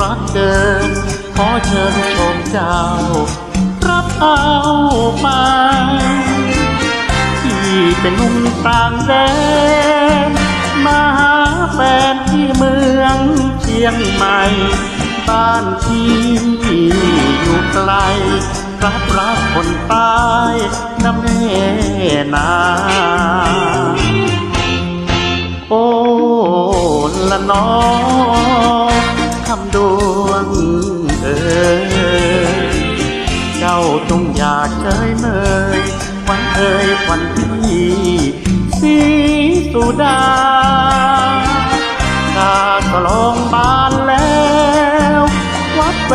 รักเดิมขอเชิญชมเจ้า รับเอาไปที่เป็นนุ่มต่างแดนมาหาแฟนที่เมืองเชียงใหม่บ้านที่อยู่ไกลรับรักคนตายน้ำแม่นาโอ้ละน้อง จ้าจงอย่าเฉยเมยควันเอ่ยควันพี่สีสุดากาสลองบานแล้ว วัดแว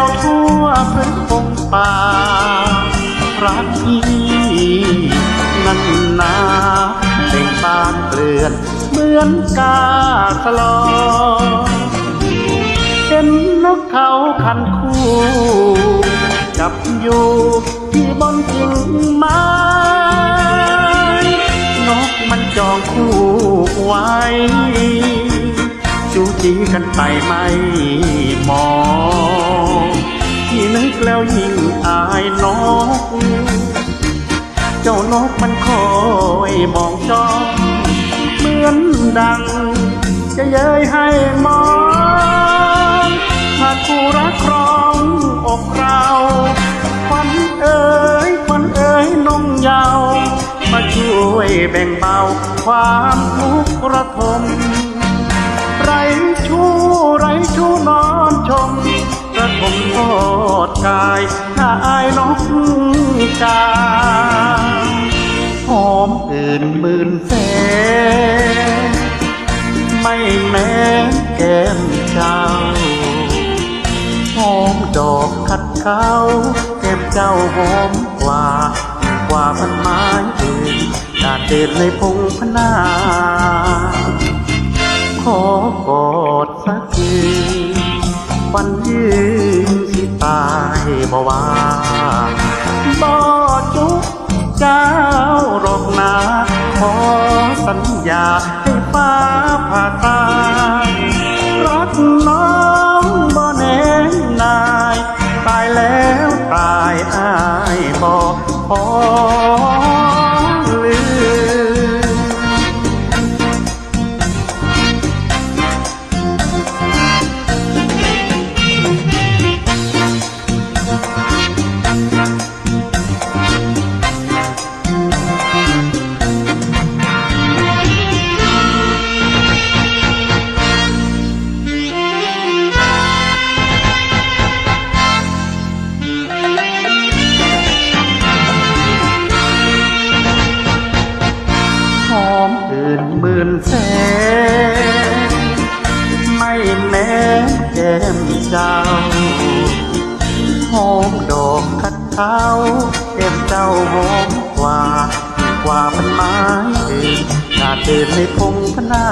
วทั่วพื้นพงป่า รักพี่นั้นนาเบ่งบานเกลื่อน เหมือนกาสลองเห็นนกเขาคันคู่ จับอยู่ที่บนกิ่งไม้นกมันจองคู่ไว้ จูจีกันไปไม่มองที่นึกแล้วยิ่งอายนก เจ้านกมันคอยมองจ้องเหมือนดัง จะเย้ยให้มองหากคู่รักครองอก เยาวมาช่วยแบ่งเบาความทุกข์ระทมไรชู้ไรชู้นอนชมกระทมทอดกายถ้าอายนกกาหอมอื่นหมื่นแสนไม่แม้แก้มเจ้าหอมดอกขัดเขาแก้มเจ้าหอมกว่า กว่าพันไม้อื่นดาดเด่นในพงพนา ขอกอดสักทีวันยืนที่ตายบ่ว่า มื่นแสนไม่แม้แก้มเจ้าหอมดอกคัดเท้าแก้มเจ้าหอมกว่า กว่าพันไม้อื่นนาเดินในพงพนา